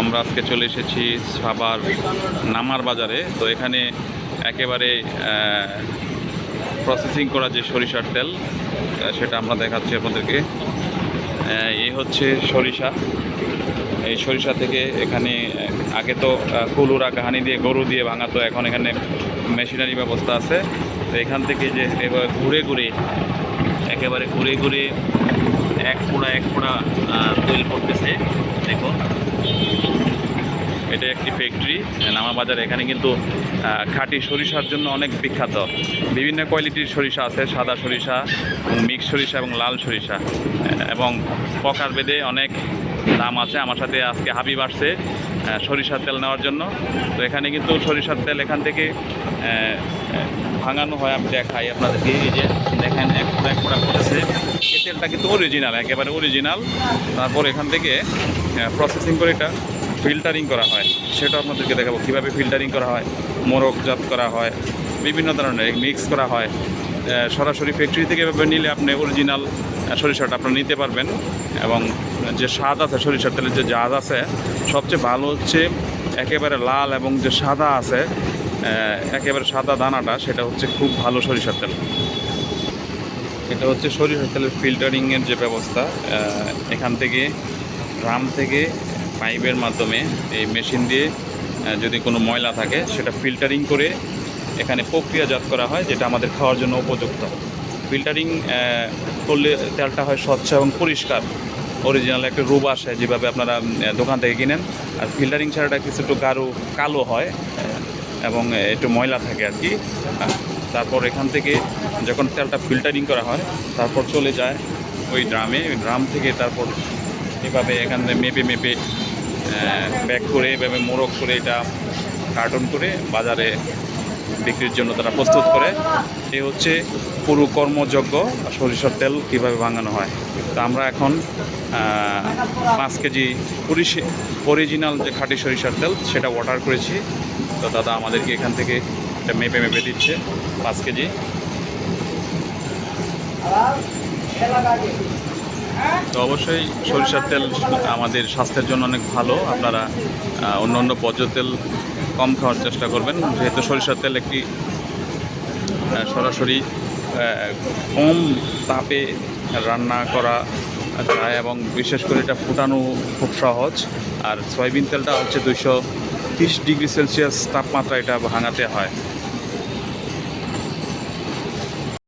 আমরা আজকে চলে এসেছি সাবার নামার বাজারে। তো এখানে একেবারে প্রসেসিং করা যে সরিষার তেল সেটা আমরা দেখাচ্ছি আপনাদেরকে। এই হচ্ছে সরিষা। এই সরিষা থেকে এখানে আগে তো কুলুরা কাহানি দিয়ে, গরু দিয়ে ভাঙাতো এখন এখানে মেশিনারি ব্যবস্থা আছে। তো এখান থেকে যে এবার ঘুরে ঘুরে, একেবারে ঘুরে ঘুরে এক পোড়া এক পোড়া তৈরি করতেছে দেখুন। এটা একটি ফ্যাক্টরি নামা বাজার এখানে কিন্তু খাঁটি সরিষার জন্য অনেক বিখ্যাত। বিভিন্ন কোয়ালিটির সরিষা আছে সাদা সরিষা এবং মিক্স সরিষা এবং লাল সরিষা। এবং প্রকার বেদে অনেক দাম আছে। আমার সাথে আজকে হাবিব আসছে আহ, সরিষার তেল নেওয়ার জন্য। তো এখানে কিন্তু সরিষার তেল এখান থেকে ভাঙানো হয়। আমি দেখাই আপনাদেরকে। এই যে দেখেন এক এক এই তেলটা কিন্তু অরিজিনাল একেবারে অরিজিনাল তারপর এখান থেকে প্রসেসিং করে এটা ফিল্টারিং করা হয়। সেটা আপনাদেরকে দেখাবো। কীভাবে ফিল্টারিং করা হয় মোরকজাত করা হয়, বিভিন্ন ধরনের মিক্স করা হয়। সরাসরি ফ্যাক্টরি থেকে এভাবে নিলে আপনি অরিজিনাল সরিষাটা আপনার নিতে পারবেন। এবং যে স্বাদ আছে, সরিষার তেলের যে জাহাজ আছে, সবচেয়ে ভালো হচ্ছে একেবারে লাল এবং যে সাদা আছে একেবারে সাদা দানাটা, সেটা হচ্ছে খুব ভালো সরিষার তেল। এটা হচ্ছে সরিষার তেলের ফিল্টারিংয়ের যে ব্যবস্থা এখান থেকে ড্রাম থেকে পাইপের মাধ্যমে এই মেশিন দিয়ে যদি কোনো ময়লা থাকে, সেটা ফিল্টারিং করে এখানে প্রক্রিয়াজাত করা হয়, যেটা আমাদের খাওয়ার জন্য উপযুক্ত। ফিল্টারিং করলে তেলটা হয় স্বচ্ছ এবং পরিষ্কার। অরিজিনাল একটা রূপ আসে, যেভাবে আপনারা দোকান থেকে কিনেন। আর ফিল্টারিং ছাড়াটা কিছু একটু গাঢ়, কালো হয় এবং একটু ময়লা থাকে আর কি। তারপর এখান থেকে যখন তেলটা ফিল্টারিং করা হয়, তারপর চলে যায় ওই ড্রামে। ওই ড্রাম থেকে তারপর এভাবে এখানে মেপে মেপে ব্যাক করে এভাবে মোড়ক করে এটা কার্টন করে বাজারে বিক্রির জন্য তারা প্রস্তুত করে। এ হচ্ছে পুরো কর্মযজ্ঞ সরিষার তেল কীভাবে ভাঙানো হয়। তো আমরা এখন পাঁচ কেজি অরিজিনাল যে খাঁটি সরিষার তেল, সেটা অর্ডার করেছি। তো দাদা আমাদেরকে এখান থেকে এটা মেপে মেপে দিচ্ছে, পাঁচ কেজি। তো অবশ্যই সরিষার তেল আমাদের স্বাস্থ্যের জন্য অনেক ভালো। আপনারা অন্য অন্য পর্য তেল কম খাওয়ার চেষ্টা করবেন। যেহেতু সরিষার তেল একটি সরাসরি কম তাপে রান্না করা যায় এবং বিশেষ করে এটা ফুটানো খুব সহজ। আর সয়াবিন তেলটা হচ্ছে দুইশো তিরিশ ডিগ্রি সেলসিয়াস তাপমাত্রা এটা ভাঙাতে হয়।